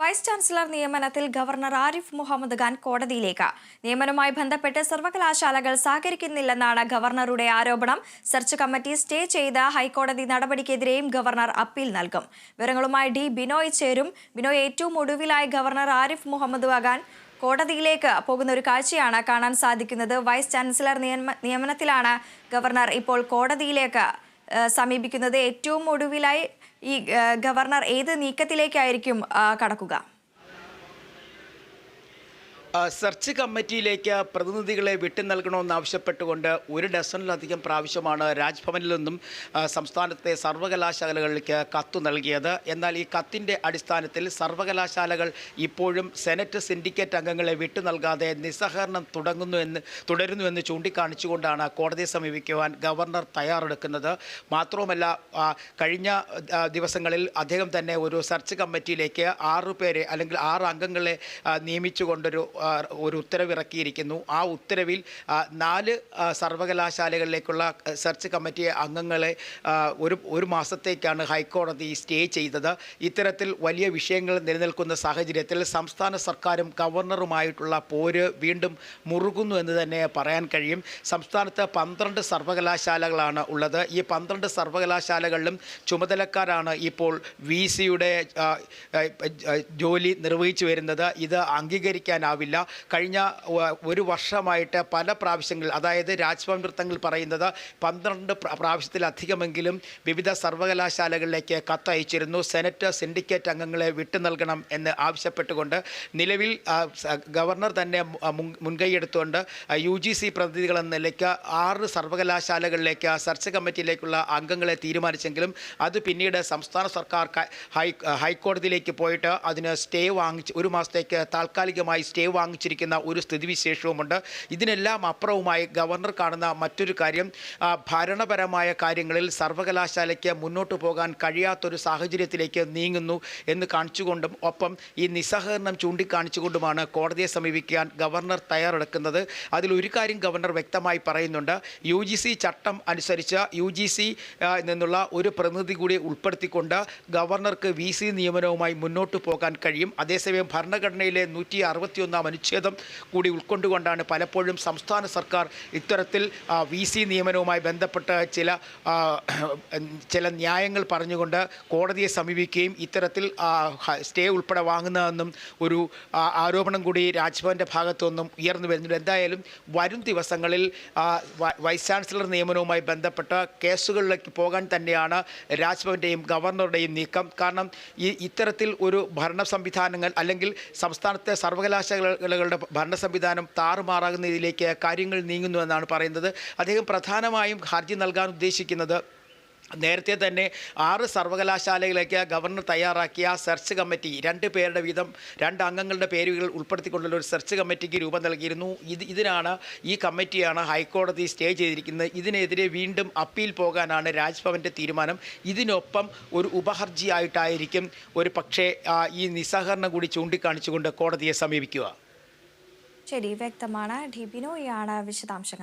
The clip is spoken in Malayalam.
വൈസ് ചാൻസലർ നിയമനത്തിൽ ഗവർണർ ആരിഫ് മുഹമ്മദ് ഖാൻ കോടതിയിലേക്ക്. നിയമനവുമായി ബന്ധപ്പെട്ട് സർവകലാശാലകൾ സഹകരിക്കുന്നില്ലെന്നാണ് ഗവർണറുടെ ആരോപണം. സെർച്ച് കമ്മിറ്റി സ്റ്റേ ചെയ്ത ഹൈക്കോടതി നടപടിക്കെതിരെയും ഗവർണർ അപ്പീൽ നൽകും. വിവരങ്ങളുമായി ഡി ബിനോയ് ചേരും. ബിനോയ് ഏറ്റവും ഒടുവിലായി ഗവർണർ ആരിഫ് മുഹമ്മദ് ഖാൻ കോടതിയിലേക്ക് പോകുന്ന ഒരു കാഴ്ചയാണ് കാണാൻ സാധിക്കുന്നത്. വൈസ് ചാൻസലർ നിയമനത്തിലാണ് ഗവർണർ ഇപ്പോൾ കോടതിയിലേക്ക് സമീപിക്കുന്നത് ഏറ്റവും ഒടുവിലായി ഈ ഗവർണർ ഏത് നീക്കത്തിലേക്കായിരിക്കും കടക്കുക? സെർച്ച് കമ്മിറ്റിയിലേക്ക് പ്രതിനിധികളെ വിട്ടു നൽകണമെന്നാവശ്യപ്പെട്ടുകൊണ്ട് ഒരു ഡസണിലധികം പ്രാവശ്യമാണ് രാജ്ഭവനിൽ നിന്നും സംസ്ഥാനത്തെ സർവകലാശാലകളിലേക്ക് കത്ത് നൽകിയത്. എന്നാൽ ഈ കത്തിന്റെ അടിസ്ഥാനത്തിൽ സർവകലാശാലകൾ ഇപ്പോഴും സെനറ്റ് സിൻഡിക്കേറ്റ് അംഗങ്ങളെ വിട്ടു നൽകാതെ നിസ്സഹകരണം തുടങ്ങുന്നു എന്ന് തുടരുന്നു എന്ന് ചൂണ്ടിക്കാണിച്ചുകൊണ്ടാണ് കോടതിയെ സമീപിക്കുവാൻ ഗവർണർ തയ്യാറെടുക്കുന്നത്. മാത്രവുമല്ല കഴിഞ്ഞ ദിവസങ്ങളിൽ അദ്ദേഹം തന്നെ ഒരു സെർച്ച് കമ്മിറ്റിയിലേക്ക് ആറു പേരെ അല്ലെങ്കിൽ ആറ് അംഗങ്ങളെ നിയമിച്ചുകൊണ്ടൊരു ഒരു ഉത്തരവിറക്കിയിരിക്കുന്നു. ആ ഉത്തരവിൽ നാല് സർവകലാശാലകളിലേക്കുള്ള സെർച്ച് കമ്മിറ്റി അംഗങ്ങളെ ഒരു ഒരു മാസത്തേക്കാണ് ഹൈക്കോടതി സ്റ്റേ ചെയ്തത്. ഇത്തരത്തിൽ വലിയ വിഷയങ്ങൾ നിലനിൽക്കുന്ന സാഹചര്യത്തിൽ സംസ്ഥാന സർക്കാരും ഗവർണറുമായിട്ടുള്ള പോര് വീണ്ടും മുറുകുന്നു എന്ന് തന്നെ പറയാൻ കഴിയും. സംസ്ഥാനത്ത് പന്ത്രണ്ട് സർവകലാശാലകളാണ് ഉള്ളത്. ഈ പന്ത്രണ്ട് സർവകലാശാലകളിലും ചുമതലക്കാരാണ് ഇപ്പോൾ വി സിയുടെ ജോലി നിർവഹിച്ചു വരുന്നത്. ഇത് അംഗീകരിക്കാനാവില്ല. കഴിഞ്ഞ ഒരു വർഷമായിട്ട് പല പ്രാവശ്യങ്ങളിൽ അതായത് രാജ്ഭവൻ വൃത്തങ്ങൾ പറയുന്നത് പന്ത്രണ്ട് പ്ര- പ്രാവശ്യത്തിലധികമെങ്കിലും വിവിധ സർവകലാശാലകളിലേക്ക് കത്തയച്ചിരുന്നു. സെനറ്റ് സിൻഡിക്കേറ്റ് അംഗങ്ങളെ വിട്ടു നൽകണം എന്ന് ആവശ്യപ്പെട്ടുകൊണ്ട് നിലവിൽ ഗവർണർ തന്നെ മുൻകൈയെടുത്തുകൊണ്ട് യു ജി സി പ്രതിനിധികൾ എന്ന നിലയ്ക്ക് ആറ് സർവകലാശാലകളിലേക്ക് സെർച്ച് കമ്മിറ്റിയിലേക്കുള്ള അംഗങ്ങളെ തീരുമാനിച്ചെങ്കിലും അത് പിന്നീട് സംസ്ഥാന സർക്കാർ ഹൈ ഹൈക്കോടതിയിലേക്ക് പോയിട്ട് അതിന് സ്റ്റേ വാങ്ങിച്ച് ഒരു മാസത്തേക്ക് താൽക്കാലികമായി സ്റ്റേ വാങ്ങിച്ചിരിക്കുന്ന ഒരു സ്ഥിതിവിശേഷവുമുണ്ട്. ഇതിനെല്ലാം അപ്പുറവുമായി ഗവർണർ കാണുന്ന മറ്റൊരു കാര്യം ഭരണപരമായ കാര്യങ്ങളിൽ സർവകലാശാലയ്ക്ക് മുന്നോട്ട് പോകാൻ കഴിയാത്തൊരു സാഹചര്യത്തിലേക്ക് നീങ്ങുന്നു എന്ന് കാണിച്ചുകൊണ്ടും ഒപ്പം ഈ നിസ്സഹകരണം ചൂണ്ടിക്കാണിച്ചുകൊണ്ടുമാണ് കോടതിയെ സമീപിക്കാൻ ഗവർണർ തയ്യാറെടുക്കുന്നത്. അതിലൊരു കാര്യം ഗവർണർ വ്യക്തമായി പറയുന്നുണ്ട്. യു ജി സി ചട്ടം അനുസരിച്ച് യു ജി സി നിന്നുള്ള ഒരു പ്രതിനിധി കൂടി ഉൾപ്പെടുത്തിക്കൊണ്ട് ഗവർണർക്ക് വി സി നിയമനവുമായി മുന്നോട്ട് പോകാൻ കഴിയും. അതേസമയം ഭരണഘടനയിലെ നൂറ്റി അറുപത്തിയൊന്നാം അനുച്ഛേദം കൂടി ഉൾക്കൊണ്ടുകൊണ്ടാണ് പലപ്പോഴും സംസ്ഥാന സർക്കാർ ഇത്തരത്തിൽ വി സി നിയമനവുമായി ബന്ധപ്പെട്ട് ചില ചില ന്യായങ്ങൾ പറഞ്ഞുകൊണ്ട് കോടതിയെ സമീപിക്കുകയും ഇത്തരത്തിൽ സ്റ്റേ ഉൾപ്പെടെ വാങ്ങുന്നതെന്നും ഒരു ആരോപണം കൂടി രാജ്ഭവന്റെ ഭാഗത്തു നിന്നും ഉയർന്നു വരുന്നുണ്ട്. എന്തായാലും വരും ദിവസങ്ങളിൽ വൈസ് ചാൻസലർ നിയമനവുമായി ബന്ധപ്പെട്ട കേസുകളിലേക്ക് പോകാൻ തന്നെയാണ് രാജ്ഭവന്റെയും ഗവർണറുടെയും നീക്കം. കാരണം ഈ ഇത്തരത്തിൽ ഒരു ഭരണ സംവിധാനങ്ങൾ അല്ലെങ്കിൽ സംസ്ഥാനത്തെ സർവകലാശാലകളുടെ ഭരണ സംവിധാനം താറുമാറാകുന്ന രീതിയിലേക്ക് കാര്യങ്ങൾ നീങ്ങുന്നു എന്നാണ് പറയുന്നത്. അദ്ദേഹം പ്രധാനമായും ഹർജി നൽകാൻ ഉദ്ദേശിക്കുന്നത് നേരത്തെ തന്നെ ആറ് സർവകലാശാലയിലേക്ക് ഗവർണർ തയ്യാറാക്കിയ സെർച്ച് കമ്മിറ്റി രണ്ട് പേരുടെ വീതം രണ്ട് അംഗങ്ങളുടെ പേരുകൾ ഉൾപ്പെടുത്തിക്കൊണ്ടുള്ള ഒരു സെർച്ച് കമ്മിറ്റിക്ക് രൂപം നൽകിയിരുന്നു. ഇത് ഇതിനാണ് ഈ കമ്മിറ്റിയാണ് ഹൈക്കോടതി സ്റ്റേ ചെയ്തിരിക്കുന്നത്. ഇതിനെതിരെ വീണ്ടും അപ്പീൽ പോകാനാണ് രാജ്ഭവന്റെ തീരുമാനം. ഇതിനൊപ്പം ഒരു ഉപഹർജിയായിട്ടായിരിക്കും ഒരു പക്ഷേ ഈ നിസ്സഹകരണം കൂടി ചൂണ്ടിക്കാണിച്ചുകൊണ്ട് കോടതിയെ സമീപിക്കുക. ശരി വ്യക്തമാണ്. ഡി ബിനോയാണ് വിശദാംശങ്ങൾ